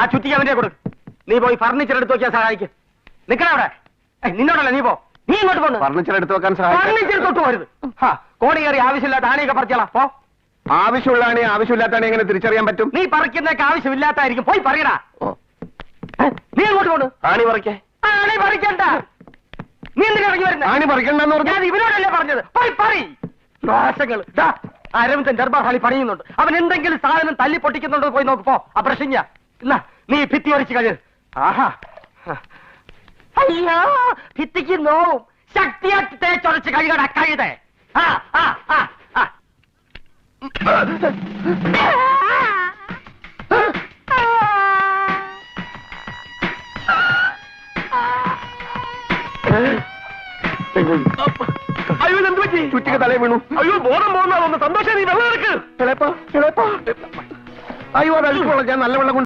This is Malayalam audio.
ആ ചുറ്റിക്ക് അവന്റെ കൊടു. നീ പോയി ഫർണിച്ചർ എടുത്ത് വെക്കാൻ സഹായിക്കും. നിക്കണ അവിടെ. നിന്നോടല്ല നീ പോ. നീ ഇങ്ങോട്ട് പോന്നു. ഫർണിച്ചർ എടുത്തു വെക്കാൻ ഫർണിച്ചർ തൊട്ട് പോരുത്. കോണി കയറി ആവശ്യമില്ലാത്ത ആനയൊക്കെ പറിച്ചോളാ. പോ. ആവശ്യമുള്ളതാണ് ആവശ്യമില്ലാത്താണ് എങ്ങനെ തിരിച്ചറിയാൻ പറ്റും? നീ പറിക്കുന്നൊക്കെ ആവശ്യമില്ലാത്തായിരിക്കും പോയി പറയടാ. നീ ഇങ്ങോട്ട് പോണു ആണി പറിക്കേ. ആണി പറിക്കണ്ട. നീ എന്തിനാ ഇറങ്ങി വരുന്നത് ആണി പറിക്കണ്ടെന്ന് പറഞ്ഞു. ഞാൻ ഇവനോടല്ലേ പറഞ്ഞത്. പോയി പറ. നാശങ്ങൾ അരവിന്ദൻ ദർബാർ ഹാളി പണിയുന്നുണ്ട്. അവൻ എന്തെങ്കിലും സാധനം തല്ലി പൊട്ടിക്കുന്നുണ്ടോ പോയി നോക്ക് പോ. ആ പ്രശ്ന എന്നാ നീ ഭിത്തി വരച്ച് കഴി. ആഹാ. അയ്യോ ഭിത്തിക്ക് നോവും. ശക്തിയാക്കി തേച്ചൊരച്ച് കഴുകട കഴുതേ. ആ ആ ആ ആ. അയ്യോ എന്ത് പറ്റി? ചുറ്റിക്ക് തലേ വീണു. അയ്യോ ബോധം പോകുന്ന സന്തോഷം നീ വെള്ളം എടുക്ക്. ഇളയപ്പാ അയ്യോ അത് അഴുക്കുള്ള ഞാൻ നല്ല വെള്ളം കൊണ്ട്